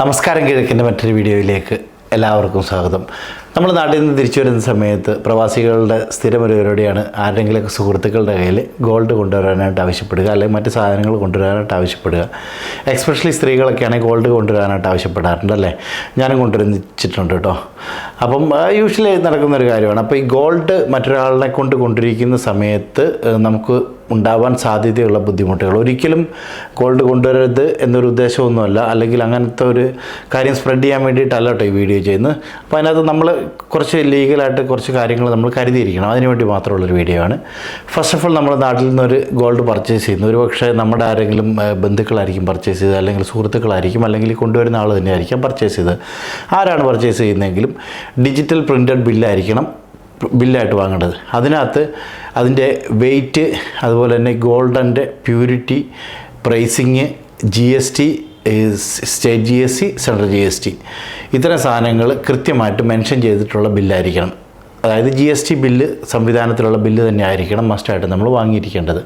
നമസ്കാരം കിഴക്കിന്റെ മറ്റൊരു വീഡിയോയിലേക്ക് എല്ലാവർക്കും സ്വാഗതം. നമ്മൾ നാട്ടിൽ നിന്ന് തിരിച്ചു വരുന്ന സമയത്ത് പ്രവാസികളുടെ സ്ഥിരം ഒരു പരിപാടിയാണ് ആരുടെങ്കിലുമൊക്കെ സുഹൃത്തുക്കളുടെ കയ്യിൽ ഗോൾഡ് കൊണ്ടുവരാനായിട്ട് ആവശ്യപ്പെടുക അല്ലെങ്കിൽ മറ്റ് സാധനങ്ങൾ കൊണ്ടുവരാനായിട്ട് ആവശ്യപ്പെടുക. എക്സ്പെഷ്യലി സ്ത്രീകളൊക്കെയാണെങ്കിൽ ഗോൾഡ് കൊണ്ടുവരാനായിട്ട് ആവശ്യപ്പെടാറുണ്ട് അല്ലേ? ഞാനും കൊണ്ടുവന്നിച്ചിട്ടുണ്ട് കേട്ടോ. അപ്പം യൂഷ്വലി നടക്കുന്ന ഒരു കാര്യമാണ്. അപ്പോൾ ഈ ഗോൾഡ് മറ്റൊരാളിനെ കൊണ്ട് കൊണ്ടിരിക്കുന്ന സമയത്ത് നമുക്ക് ഉണ്ടാവാൻ സാധ്യതയുള്ള ബുദ്ധിമുട്ടുകൾ. ഒരിക്കലും ഗോൾഡ് കൊണ്ടുവരരുത് എന്നൊരു ഉദ്ദേശമൊന്നുമല്ല. അല്ലെങ്കിൽ അങ്ങനത്തെ ഒരു കാര്യം സ്പ്രെഡ് ചെയ്യാൻ വേണ്ടിയിട്ടല്ല കേട്ടോ ഈ വീഡിയോ ചെയ്യുന്നത്. അപ്പോൾ അതിനകത്ത് നമ്മൾ കുറച്ച് ലീഗലായിട്ട് കുറച്ച് കാര്യങ്ങൾ നമ്മൾ കരുതിയിരിക്കണം. അതിനുവേണ്ടി മാത്രമുള്ളൊരു വീഡിയോ ആണ്. ഫസ്റ്റ് ഓഫ് ഓൾ നമ്മുടെ നാട്ടിൽ നിന്നൊരു ഗോൾഡ് പർച്ചേസ് ചെയ്യുന്നു. ഒരു പക്ഷേ നമ്മുടെ ആരെങ്കിലും ബന്ധുക്കളായിരിക്കും പർച്ചേസ് ചെയ്തത്. അല്ലെങ്കിൽ സുഹൃത്തുക്കളായിരിക്കും. അല്ലെങ്കിൽ കൊണ്ടുവരുന്ന ആൾ തന്നെയായിരിക്കാം പർച്ചേസ് ചെയ്തത്. ആരാണ് പർച്ചേസ് ചെയ്യുന്നതെങ്കിലും ഡിജിറ്റൽ പ്രിന്റഡ് ബില്ലായിരിക്കണം ബില്ലായിട്ട് വാങ്ങേണ്ടത്. അതിനകത്ത് അതിന്റെ വെയ്റ്റ് അതുപോലെ തന്നെ ഗോൾഡന്റെ purity pricing G S T state G S T central G S T ഇത്തരം സാധനങ്ങൾ കൃത്യമായിട്ട് മെൻഷൻ ചെയ്തിട്ടുള്ള ബില്ലായിരിക്കണം. അതായത് ജി എസ് ടി ബില്ല് സംവിധാനത്തിലുള്ള ബില്ല് തന്നെ ആയിരിക്കണം മസ്റ്റായിട്ട് നമ്മൾ വാങ്ങിയിരിക്കേണ്ടത്.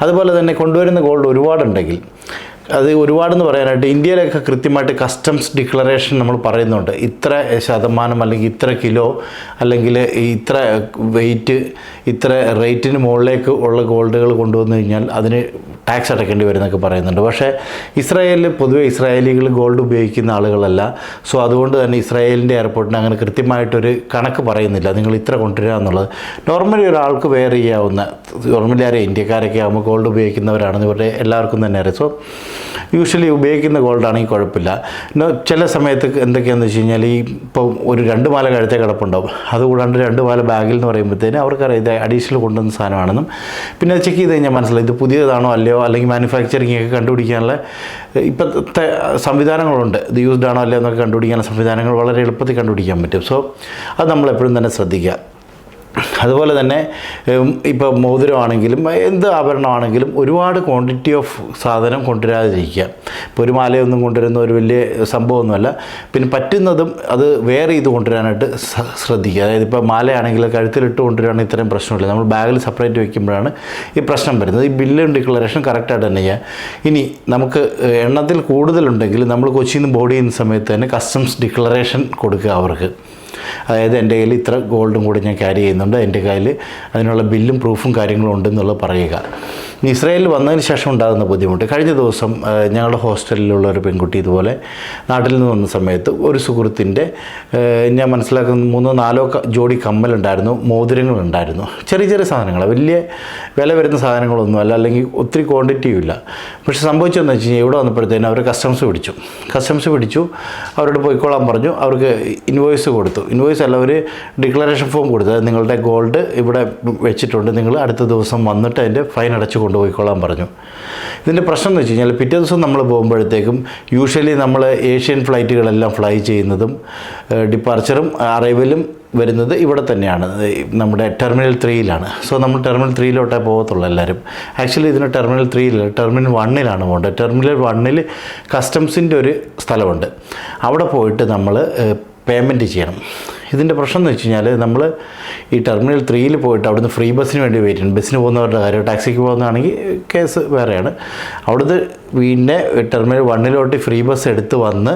അതുപോലെ തന്നെ കൊണ്ടുവരുന്ന ഗോൾഡ് ഒരുപാടുണ്ടെങ്കിൽ അത് ഒരുപാടെന്ന് പറയാനായിട്ട് ഇന്ത്യയിലൊക്കെ കൃത്യമായിട്ട് കസ്റ്റംസ് ഡിക്ലറേഷൻ നമ്മൾ പറയുന്നുണ്ട്. ഇത്ര ശതമാനം അല്ലെങ്കിൽ ഇത്ര കിലോ അല്ലെങ്കിൽ ഇത്ര വെയിറ്റ് ഇത്ര റേറ്റിന് മുകളിലേക്ക് ഉള്ള ഗോൾഡുകൾ കൊണ്ടുവന്നു കഴിഞ്ഞാൽ അതിന് ടാക്സ് അടയ്ക്കേണ്ടി വരുന്നൊക്കെ പറയുന്നുണ്ട്. പക്ഷേ ഇസ്രായേലിൽ പൊതുവെ ഇസ്രായേലികൾ ഗോൾഡ് ഉപയോഗിക്കുന്ന ആളുകളല്ല. സോ അതുകൊണ്ട് തന്നെ ഇസ്രായേലിന്റെ എയർപോർട്ടിന് അങ്ങനെ കൃത്യമായിട്ടൊരു കണക്ക് പറയുന്നില്ല. നിങ്ങൾ ഇത്ര കൊണ്ടുവരിക എന്നുള്ളത്. നോർമലി ഒരാൾക്ക് വെയർ ചെയ്യാവുന്ന നോർമലി ആരെയും? ഇന്ത്യക്കാരൊക്കെ ആകുമ്പോൾ ഗോൾഡ് ഉപയോഗിക്കുന്നവരാണെന്ന് ഇവരുടെ എല്ലാവർക്കും തന്നെ അറിയാം. സോ യൂഷ്വലി ഉപയോഗിക്കുന്ന ഗോൾഡാണെങ്കിൽ കുഴപ്പമില്ല. ചില സമയത്ത് എന്തൊക്കെയാണെന്ന് വെച്ച് കഴിഞ്ഞാൽ ഈ ഇപ്പോൾ ഒരു രണ്ട് മാല കഴുത്തേ കിടപ്പുണ്ടാവും. അതുകൂടാണ്ട് രണ്ട് മാല ബാഗിൽ എന്ന് പറയുമ്പോഴത്തേന് അവർക്കറിയാം ഇത് അഡീഷണൽ കൊണ്ടുവന്ന സാധനമാണെന്നും. പിന്നെ ചെക്ക് ചെയ്ത് കഴിഞ്ഞാൽ മനസ്സിലായി ഇത് പുതിയതാണോ അല്ലയോ അല്ലെങ്കിൽ മാനുഫാക്ചറിങ് ഒക്കെ കണ്ടുപിടിക്കാനുള്ള ഇപ്പോഴത്തെ സംവിധാനങ്ങളുണ്ട്. ഇത് യൂസ്ഡ് ആണോ അല്ലയോ എന്നൊക്കെ കണ്ടുപിടിക്കാനുള്ള സംവിധാനങ്ങൾ വളരെ എളുപ്പത്തിൽ കണ്ടുപിടിക്കാൻ പറ്റും. സോ അത് നമ്മളെപ്പോഴും തന്നെ ശ്രദ്ധിക്കുക. അതുപോലെ തന്നെ ഇപ്പോൾ മോതിരമാണെങ്കിലും എന്ത് ആഭരണമാണെങ്കിലും ഒരുപാട് ക്വാണ്ടിറ്റി ഓഫ് സാധനം കൊണ്ടുവരാതിരിക്കുക ഇപ്പോൾ ഒരു മാലയൊന്നും കൊണ്ടുവരുന്ന ഒരു വലിയ സംഭവമൊന്നുമല്ല. പിന്നെ പറ്റുന്നതും അത് വേറെ ചെയ്ത് കൊണ്ടുവരാനായിട്ട് ശ്രദ്ധിക്കുക. അതായത് ഇപ്പോൾ മാലയാണെങ്കിൽ കഴുത്തിലിട്ട് കൊണ്ടുവരികയാണെങ്കിൽ ഇത്രയും പ്രശ്നമില്ല. നമ്മൾ ബാഗിൽ സെപ്പറേറ്റ് വയ്ക്കുമ്പോഴാണ് ഈ പ്രശ്നം വരുന്നത്. ഈ ബില്ലും ഡിക്ലറേഷൻ കറക്റ്റായിട്ട് തന്നെ ചെയ്യുക ഇനി നമുക്ക് എണ്ണത്തിൽ കൂടുതലുണ്ടെങ്കിൽ നമ്മൾ കൊച്ചിയിൽ നിന്ന് ബോർഡ് ചെയ്യുന്ന സമയത്ത് തന്നെ കസ്റ്റംസ് ഡിക്ലറേഷൻ കൊടുക്കുക അവർക്ക്. അതായത് എന്റെ കയ്യിൽ ഇത്ര ഗോൾഡും കൂടി ഞാൻ ക്യാരി ചെയ്യുന്നുണ്ട് എന്റെ കയ്യിൽ അതിനുള്ള ബില്ലും പ്രൂഫും കാര്യങ്ങളും ഉണ്ടെന്നുള്ളത് പറയുക. ഇസ്രായേലിൽ വന്നതിന് ശേഷം ഉണ്ടാകുന്ന ബുദ്ധിമുട്ട് കഴിഞ്ഞ ദിവസം ഞങ്ങളുടെ ഹോസ്റ്റലിലുള്ള ഒരു പെൺകുട്ടി ഇതുപോലെ നാട്ടിൽ നിന്ന് വന്ന സമയത്ത് ഒരു സുഹൃത്തിന്റെ ഞാൻ മനസ്സിലാക്കുന്ന മൂന്നോ നാലോ ജോഡി കമ്മലുണ്ടായിരുന്നു മോതിരങ്ങളുണ്ടായിരുന്നു. ചെറിയ ചെറിയ സാധനങ്ങൾ വലിയ വില വരുന്ന സാധനങ്ങളൊന്നുമല്ല അല്ലെങ്കിൽ ഒത്തിരി ക്വാണ്ടിറ്റിയും ഇല്ല. പക്ഷെ സംഭവിച്ചതെന്ന് വെച്ച് കഴിഞ്ഞാൽ ഇവിടെ വന്നപ്പോഴത്തേനും അവർ കസ്റ്റംസ് പിടിച്ചു. കസ്റ്റംസ് പിടിച്ചു അവരോട് പോയിക്കോളാൻ പറഞ്ഞു അവർക്ക് ഇൻവോയ്സ് കൊടുത്തു. ഇൻവോയ്സ് അല്ല ഒരു ഡിക്ലറേഷൻ ഫോം കൊടുത്തു നിങ്ങളുടെ ഗോൾഡ് ഇവിടെ വെച്ചിട്ടുണ്ട് നിങ്ങൾ അടുത്ത ദിവസം വന്നിട്ട് അതിന്റെ ഫൈൻ അടച്ചു കൊണ്ടുപോയിക്കോളാൻ പറഞ്ഞു. ഇതിന്റെ പ്രശ്നം എന്ന് വെച്ച് കഴിഞ്ഞാൽ പിറ്റേ ദിവസം നമ്മൾ പോകുമ്പോഴത്തേക്കും യൂഷ്വലി നമ്മൾ ഏഷ്യൻ ഫ്ലൈറ്റുകളെല്ലാം ഫ്ലൈ ചെയ്യുന്നതും ഡിപ്പാർച്ചറും അറൈവലും വരുന്നത് ഇവിടെ തന്നെയാണ്. നമ്മുടെ ടെർമിനൽ ത്രീയിലാണ് സോ നമ്മൾ ടെർമിനൽ ത്രീയിലോട്ടേ പോകത്തുള്ളൂ എല്ലാവരും. ആക്ച്വലി ഇതിന് ടെർമിനൽ ത്രീയിൽ ടെർമിനൽ വണ്ണിലാണ് പോകേണ്ടത്. ടെർമിനൽ വണ്ണിൽ കസ്റ്റംസിന്റെ ഒരു സ്ഥലമുണ്ട്. അവിടെ പോയിട്ട് നമ്മൾ പേയ്മെന്റ് ചെയ്യണം. ഇതിന്റെ പ്രശ്നം എന്ന് വെച്ച് കഴിഞ്ഞാൽ നമ്മൾ ഈ ടെർമിനൽ ത്രീയിൽ പോയിട്ട് അവിടുന്ന് ഫ്രീ ബസ്സിന് വേണ്ടി വെയിറ്റ് ചെയ്യണം. ബസ്സിന് പോകുന്നവരുടെ കാര്യം ടാക്സിക്ക് പോകുന്നതാണെങ്കിൽ കേസ് വേറെയാണ്. അവിടുന്ന് പിന്നെ ടെർമിനൽ വണ്ണിലോട്ട് ഫ്രീ ബസ് എടുത്ത് വന്ന്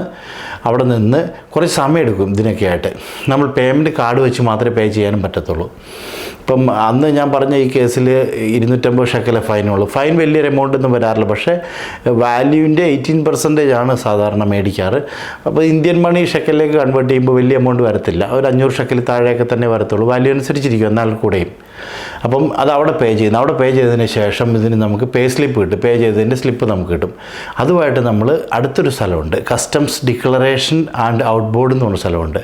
അവിടെ നിന്ന് കുറച്ച് സമയം എടുക്കും ഇതിനൊക്കെ ആയിട്ട് നമ്മൾ പേയ്മെന്റ് കാർഡ് വെച്ച് മാത്രമേ പേ ചെയ്യാനും പറ്റത്തുള്ളൂ. ഇപ്പം അന്ന് ഞാൻ പറഞ്ഞ ഈ കേസിൽ ഇരുന്നൂറ്റമ്പത് ഷക്കലെ ഫൈനുള്ളൂ ഫൈൻ വലിയൊരു എമൗണ്ട് ഒന്നും വരാറില്ല. പക്ഷേ വാല്യൂവിന്റെ എയ്റ്റീൻ പെർസെന്റേജ് ആണ് സാധാരണ മേടിക്കാറ്. അപ്പോൾ ഇന്ത്യൻ മണി ഷക്കലിലേക്ക് കൺവേർട്ട് ചെയ്യുമ്പോൾ വലിയ എമൗണ്ട് വരത്തില്ല. ഒരു അഞ്ഞൂറ് ഷക്കൽ താഴെയൊക്കെ തന്നെ വരത്തുള്ളൂ. വാല്യൂ അനുസരിച്ചിരിക്കും. എന്നാൽ കൂടെയും. അപ്പം അത് അവിടെ പേ ചെയ്യുന്നു അവിടെ പേ ചെയ്തതിന് ശേഷം ഇതിന് നമുക്ക് പേ സ്ലിപ്പ് കിട്ടും. പേ ചെയ്തതിന്റെ സ്ലിപ്പ് നമുക്ക് കിട്ടും. അതുമായിട്ട് നമ്മൾ അടുത്തൊരു സ്ഥലമുണ്ട്. Customs declaration and out board എന്ന് പറഞ്ഞ സ്ഥലമുണ്ട്.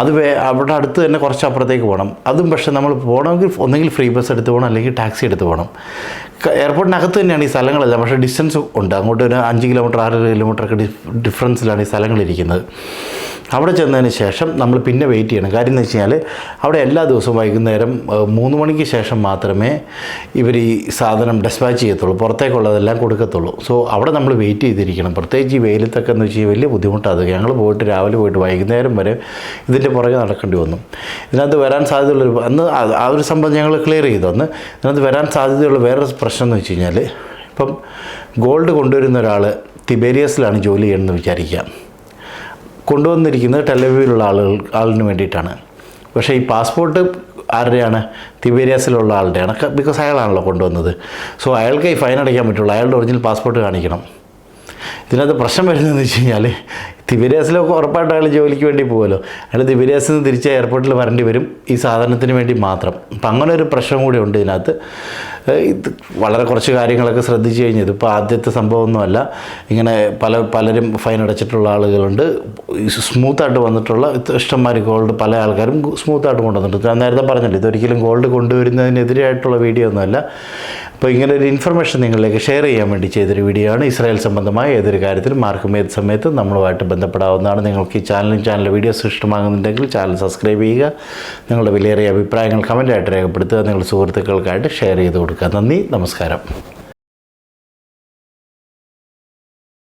അത് അവിടെ അടുത്ത് തന്നെ കുറച്ച് അപ്പുറത്തേക്ക് പോകണം. അതും പക്ഷേ നമ്മൾ പോകണമെങ്കിൽ ഒന്നെങ്കിൽ ഫ്രീ ബസ് എടുത്ത് പോകണം അല്ലെങ്കിൽ ടാക്സി എടുത്ത് പോകണം. എയർപോർട്ടിനകത്ത് തന്നെയാണ് ഈ സ്ഥലങ്ങളെല്ലാം. പക്ഷേ ഡിസ്റ്റൻസ് ഉണ്ട്. അങ്ങോട്ട് ഒരു അഞ്ച് കിലോമീറ്റർ ആറ് കിലോമീറ്ററൊക്കെ ഡിഫറൻസിലാണ് ഈ സ്ഥലങ്ങളിരിക്കുന്നത്. അവിടെ ചെന്നതിന് ശേഷം നമ്മൾ പിന്നെ വെയിറ്റ് ചെയ്യണം. കാര്യം എന്ന് വെച്ച് കഴിഞ്ഞാൽ അവിടെ എല്ലാ ദിവസവും വൈകുന്നേരം മൂന്ന് മണിക്ക് ശേഷം മാത്രമേ ഇവർ ഈ സാധനം ഡെസ്പാച്ച് ചെയ്യത്തുള്ളൂ. പുറത്തേക്കുള്ളതെല്ലാം കൊടുക്കത്തുള്ളൂ. സോ അവിടെ നമ്മൾ വെയിറ്റ് ചെയ്തിരിക്കണം. പ്രത്യേകിച്ച് ഈ വെയിലത്തൊക്കെ എന്ന് വെച്ച് കഴിഞ്ഞാൽ വലിയ ബുദ്ധിമുട്ടാണ്. ഞങ്ങൾ പോയിട്ട് രാവിലെ പോയിട്ട് വൈകുന്നേരം വരെ ഇതിന്റെ പുറകെ നടക്കേണ്ടി വന്നു. ഇതിനകത്ത് വരാൻ സാധ്യതയുള്ളൊരു അന്ന് ആ- ഒരു സംഭവം ഞങ്ങൾ ക്ലിയർ ചെയ്തു. അന്ന് ഇതിനകത്ത് വരാൻ സാധ്യതയുള്ള വേറൊരു പ്രശ്നം എന്ന് വെച്ച് കഴിഞ്ഞാൽ ഇപ്പം ഗോൾഡ് കൊണ്ടുവരുന്ന ഒരാൾ തിബേരിയസിലാണ് ജോലി ചെയ്യണമെന്ന് വിചാരിക്കാം. കൊണ്ടുവന്നിരിക്കുന്നത് ടെലവീവിലുള്ള ആളുകൾ ആളിന് വേണ്ടിയിട്ടാണ്. പക്ഷേ ഈ പാസ്പോർട്ട് ആരുടെയാണ്? തിബേരിയാസിലുള്ള ആളുടെയാണ്. ബിക്കോസ് അയാളാണല്ലോ കൊണ്ടുവന്നത്. സോ അയാൾക്ക് ഈ ഫൈൻ അടയ്ക്കാൻ പറ്റുള്ളൂ. അയാളുടെ ഒറിജിനൽ പാസ്പോർട്ട് കാണിക്കണം. ഇതിനകത്ത് പ്രശ്നം വരുന്നതെന്ന് വെച്ച് കഴിഞ്ഞാൽ തിബേരിയാസിലൊക്കെ ഉറപ്പായിട്ട് അയാൾ ജോലിക്ക് വേണ്ടി പോകുമല്ലോ അയാൾ തിബേരിയാസിൽ നിന്ന് തിരിച്ച് എയർപോർട്ടിൽ വരേണ്ടി വരും ഈ സാധനത്തിന് വേണ്ടി മാത്രം. അപ്പം അങ്ങനെ ഒരു പ്രശ്നം കൂടി ഉണ്ട് ഇതിനകത്ത്. ഇത് വളരെ കുറച്ച് കാര്യങ്ങളൊക്കെ ശ്രദ്ധിച്ചു കഴിഞ്ഞത് ഇതിപ്പോൾ ആദ്യത്തെ സംഭവമൊന്നുമല്ല. ഇങ്ങനെ പല പലരും ഫൈൻ അടച്ചിട്ടുള്ള ആളുകളുണ്ട്. സ്മൂത്തായിട്ട് വന്നിട്ടുള്ള ഇഷ്ടംമാർ ഗോൾഡ് പല ആൾക്കാരും സ്മൂത്തായിട്ട് കൊണ്ടുവന്നിട്ടുണ്ട്. ഞാൻ നേരത്തെ പറഞ്ഞില്ല ഇതൊരിക്കലും ഗോൾഡ് കൊണ്ടുവരുന്നതിനെതിരായിട്ടുള്ള വീഡിയോ ഒന്നുമല്ല. അപ്പോൾ ഇങ്ങനെ ഒരു ഇൻഫർമേഷൻ നിങ്ങളിലേക്ക് ഷെയർ ചെയ്യാൻ വേണ്ടി ചെയ്തൊരു വീഡിയോ ആണ്. ഇസ്രായേൽ സംബന്ധമായ ഏതൊരു കാര്യത്തിലും മാർക്കും ഏത് സമയത്തും നമ്മളുമായിട്ട് ബന്ധപ്പെടാവുന്നതാണ്. നിങ്ങൾക്ക് ഈ ചാനലും ചാനൽ വീഡിയോസ് ഇഷ്ടമാകുന്നുണ്ടെങ്കിൽ ചാനൽ സബ്സ്ക്രൈബ് ചെയ്യുക. നിങ്ങളുടെ വിലയേറിയ അഭിപ്രായങ്ങൾ കമന്റായിട്ട് രേഖപ്പെടുത്തുക. നിങ്ങളുടെ സുഹൃത്തുക്കൾക്കായിട്ട് ഷെയർ ചെയ്ത് കൊടുക്കുക. നന്ദി നമസ്കാരം.